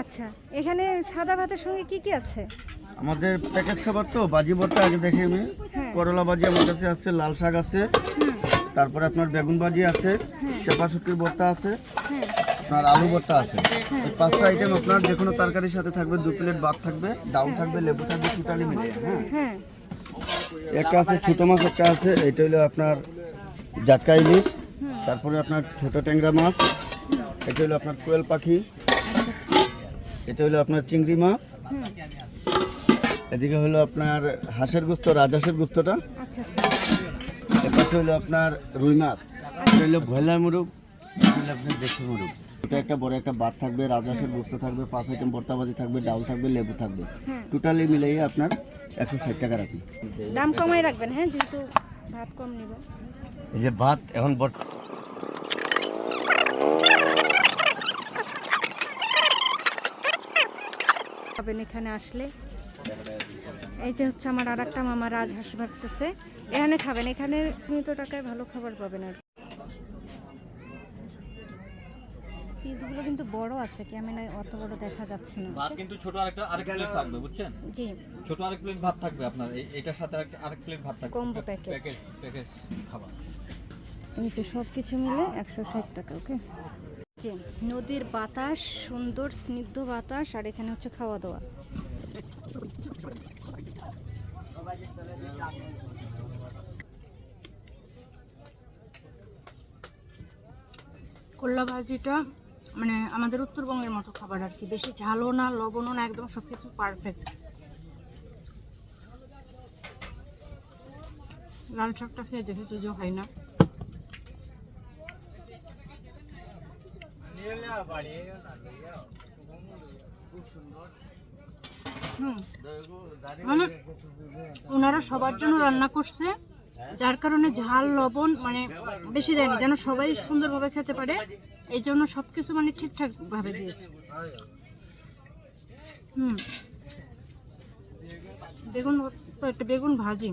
আচ্ছা এখানে সাদা ভাতের সঙ্গে কি কি আছে? আমাদের প্যাকেজ খাবার তো বাজি ভর্তা আগে দেখে আমি হ্যাঁ। করলা ভাজি আমার কাছে আছে লাল শাক আছে। তারপরে আপনার বেগুন ভাজি আছে চেপা শুটকির ভর্তা আছে হ্যাঁ। আপনার আলু ভর্তা আছে। এই পাঁচটা আইটেম আপনার যে কোনো তরকারির সাথে থাকবে দু প্লেট ভাত থাকবে ডাল থাকবে লেবু থাকবে টোটালি মিলে হ্যাঁ। হ্যাঁ। একটা আছে ছোটো মাছ একটা আছে এটা হলো আপনার জাটকা ইলিশ তারপরে আপনার ছোট ট্যাংরা মাছ এটা হলো আপনার কোয়েল পাখি এটা হলো আপনার চিংড়ি মাছ। এদিকে হলো আপনার হাঁসের গুস্ত রাজহাঁসের গুস্তটা। আচ্ছা আচ্ছা। এপাশে হলো আপনার রুই মাছ। এটা হলো ভয়লার মুরগ এটা আপনার দেশি মুরগ। এটা একটা বড় একটা ভাত থাকবে রাজহাঁসের গুস্ত থাকবে পাঁচ আইটেম ভর্তাবাদি থাকবে ডাল থাকবে লেবু থাকবে। টোটালি মিলিয়ে আপনার একশো ষাট টাকা রাখি দাম কমাই রাখবেন হ্যাঁ? যেহেতু ভাত কম নিব। এই যে ভাত এখন পাবেন এখানে আসলে। এই যে হচ্ছে আমার আর একটা মামা রাজহাঁস ভাবতেছে এখানে খাবেন এখানে সীমিত টাকায় ভালো খাবার পাবেন আর পিসগুলো কিন্তু বড় আছে ক্যামেরায় অত বড় দেখা যাচ্ছে না। ভাত কিন্তু ছোট আরেকটা আরেক প্লেট থাকবে বুঝছেন? জি। ছোট আরেক প্লেট ভাত থাকবে আপনার এইটার সাথে আরেক আরেক প্লেট ভাত থাকবে। Combo package। প্যাকেজ প্যাকেজ খাবার। এই যে সব কিছু মিলে একশো ষাট টাকা ওকে যে নদীর বাতাস, সুন্দর স্নিগ্ধ বাতাস, আর এখানে হচ্ছে খাওয়া দাওয়া। করলা ভাজিটা মানে আমাদের উত্তরবঙ্গের মতো খাবার আর কি। বেশি ঝালও না, লবণও না, একদম সব কিছু পারফেক্ট লাল শাকটা খেয়ে দেখে যে হয় না? মানে ওনারা সবার জন্য রান্না করছে, যার কারণে ঝাল, লবণ মানে বেশি দেয়নি, যেন সবাই সুন্দরভাবে খেতে পারে, এই জন্য সব কিছু মানে ঠিকঠাক ভাবে দিয়েছে। হুম। বেগুন তো একটা বেগুন ভাজি।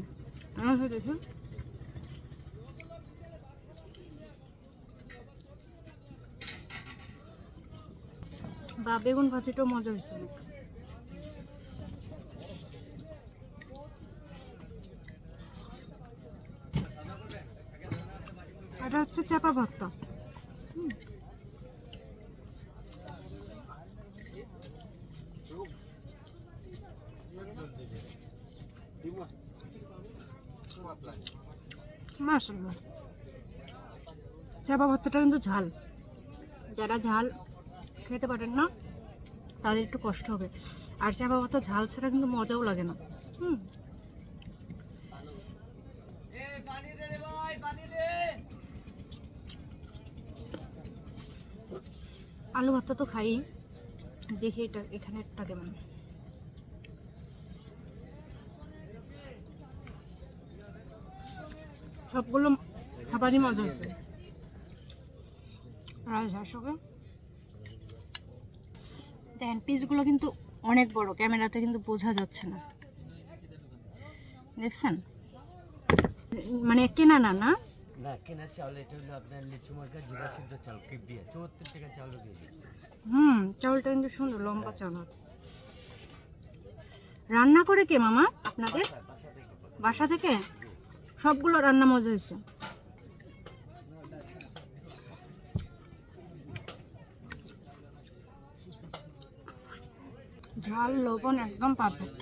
আমার দেখুন। বা বেগুন ভাজিটাও মজা হয়েছে। এটা হচ্ছে চাপা ভর্তা হুম। মাশাআল্লাহ চাপা ভর্তাটা কিন্তু ঝাল যারা ঝাল খেতে পারেন না, তাদের একটু কষ্ট হবে। আর চা চাপা ভর্তা ঝাল ছাড়া কিন্তু মজাও লাগে না। হুম। আলু ভর্তা তো খাই, দেখি এটা এখানে একটা কেমন। সবগুলো খাবারই মজা হয়েছে। রাজহাঁসকে দেখেন পিসগুলো কিন্তু অনেক বড় ক্যামেরাতে কিন্তু বোঝা যাচ্ছে না। দেখছেন? মানে কেনা না না? না কেনা চাউল এটা হলো আপনার লিচু মার্কা জিরা সিদ্ধ চাল কিপিয়া চুয়াত্তর টাকা চাউল কেজি হুম চাউলটা কিন্তু সুন্দর লম্বা চাউল রান্না করে কে মামা আপনাদের বাসা থেকে? সবগুলো রান্না মজা হয়েছে। ঝাল লবণ একদম পারফেক্ট।